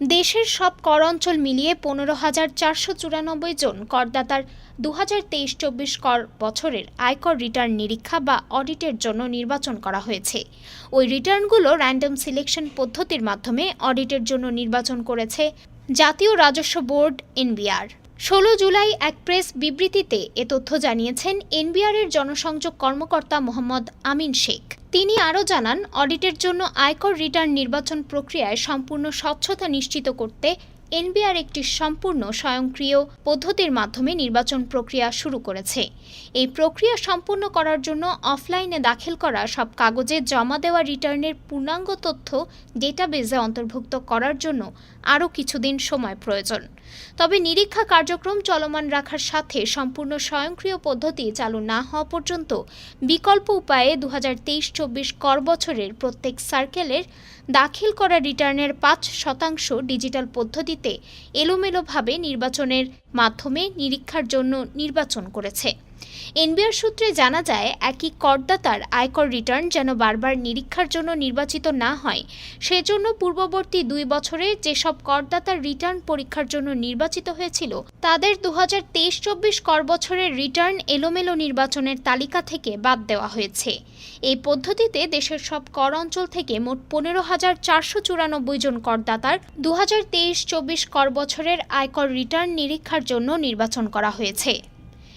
দেশের সব কর অঞ্চল মিলিয়ে পনেরো হাজার চারশো চুরানব্বই জন করদাতার দু হাজার তেইশ চব্বিশ কর বছরের আয়কর রিটার্ন নিরীক্ষা বা অডিটের জন্য নির্বাচন করা হয়েছে। ওই রিটার্নগুলো র্যান্ডম সিলেকশন পদ্ধতির মাধ্যমে অডিটের জন্য নির্বাচন করেছে জাতীয় রাজস্ব বোর্ড এনবিআর। ষোলো জুলাই এক প্রেস বিবৃতিতে এ তথ্য জানিয়েছেন, এনবিআরের জনসংযোগ কর্মকর্তা মোহাম্মদ আমিন শেখ। তিনি আরও জানান অডিটের জন্য আয়কর রিটার্ন নির্বাচন প্রক্রিয়ায় সম্পূর্ণ স্বচ্ছতা নিশ্চিত করতে এনবিআর একটি সম্পূর্ণ স্বয়ংক্রিয় পদ্ধতির মাধ্যমে নির্বাচন প্রক্রিয়া শুরু করেছে। এই প্রক্রিয়া সম্পূর্ণ করার জন্য অফলাইনে দাখিল করা সব কাগজে জমা দেওয়া রিটার্নের পূর্ণাঙ্গ তথ্য ডেটাবেজে অন্তর্ভুক্ত করার জন্য আরও কিছুদিন সময় প্রয়োজন। তবে নিরীক্ষা কার্যক্রম চলমান রাখার সাথে সম্পূর্ণ স্বয়ংক্রিয় পদ্ধতি চালু না হওয়া পর্যন্ত বিকল্প উপায়ে দু হাজার তেইশ চব্বিশ কর বছরের প্রত্যেক সার্কেলের দাখিল করা রিটার্নের পাঁচ শতাংশ ডিজিটাল পদ্ধতিতে এলোমেলোভাবে নির্বাচনের মাধ্যমে নিরীক্ষার জন্য নির্বাচন করেছে। এনবিআর সূত্রে জানা যায়, একই করদাতার আয়কর রিটার্ন যেন বারবার নিরীক্ষার জন্য নির্বাচিত না হয়, সেজন্য পূর্ববর্তী দুই বছরে যেসব করদাতার রিটার্ন পরীক্ষার জন্য নির্বাচিত হয়েছিল, তাদের দু হাজার তেইশ চব্বিশ কর বছরের রিটার্ন এলোমেলো নির্বাচনের তালিকা থেকে বাদ দেওয়া হয়েছে। এই পদ্ধতিতে দেশের সব কর অঞ্চল থেকে মোট পনেরো হাজার চারশো চুরানব্বই জন করদাতার দু হাজার তেইশ চব্বিশ কর বছরের আয়কর রিটার্ন নিরীক্ষার জন্য নির্বাচন করা হয়েছে।